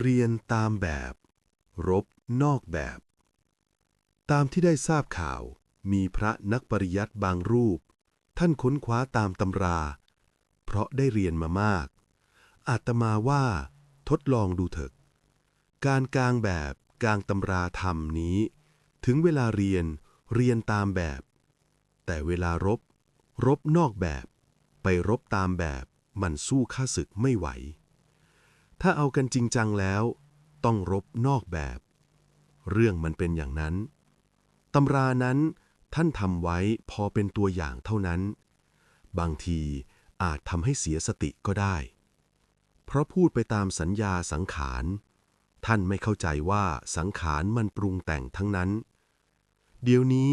เรียนตามแบบ รบนอกแบบ ตามที่ได้ทราบข่าว มีพระนักปริยัติบางรูป ท่านค้นคว้าตามตำรา เพราะได้เรียนมามาก อาตมาว่า ทดลองดูเถอะการกลางแบบกลางตำราธรรมนี้ ถึงเวลาเรียนเรียนตามแบบ แต่เวลารบ รบนอกแบบ ไปรบตามแบบมันสู้ข้าศึกไม่ไหว ถ้าเอากันจริงจังแล้ว ต้องรบนอกแบบ เรื่องมันเป็นอย่างนั้น ตำรานั้นท่านทำไว้พอเป็นตัวอย่างเท่านั้น บางทีอาจทำให้เสียสติก็ได้ เพราะพูดไปตามสัญญาสังขาร ท่านไม่เข้าใจว่าสังขารมันปรุงแต่งทั้งนั้น เดี๋ยวนี้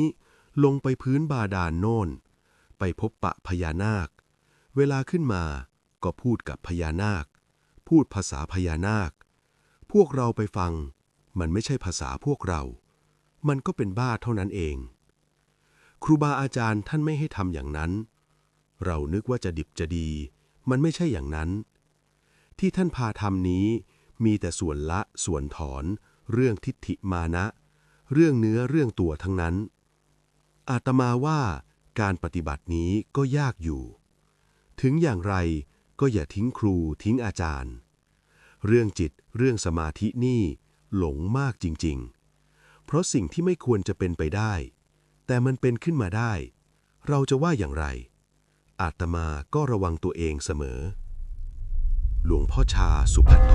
ลงไปพื้นบาดาลโน่น ไปพบปะพญานาค เวลาขึ้นมาก็พูดกับพญานาค พูดภาษาพญานาค พวกเราไปฟัง มันไม่ใช่ภาษาพวกเรา มันก็เป็นบ้าเท่านั้นเอง ครูบาอาจารย์ท่านไม่ให้ทำอย่างนั้น เรานึกว่าจะดิบจะดี มันไม่ใช่อย่างนั้น ที่ท่านพาทำนี้ มีแต่ส่วนละส่วนถอน เรื่องทิฏฐิมานะ เรื่องเนื้อเรื่องตัวทั้งนั้น อาตมาว่าการปฏิบัตินี้ก็ยากอยู่ ถึงอย่างไรก็อย่าทิ้งครูทิ้งอาจารย์ เรื่องจิต เรื่องสมาธินี่ หลงมากจริง ๆ เพราะสิ่งที่ไม่ควรจะเป็นไปได้ แต่มันเป็นขึ้นมาได้ เราจะว่าอย่างไร อาตมาก็ระวังตัวเองเสมอ หลวงพ่อชาสุภัทโท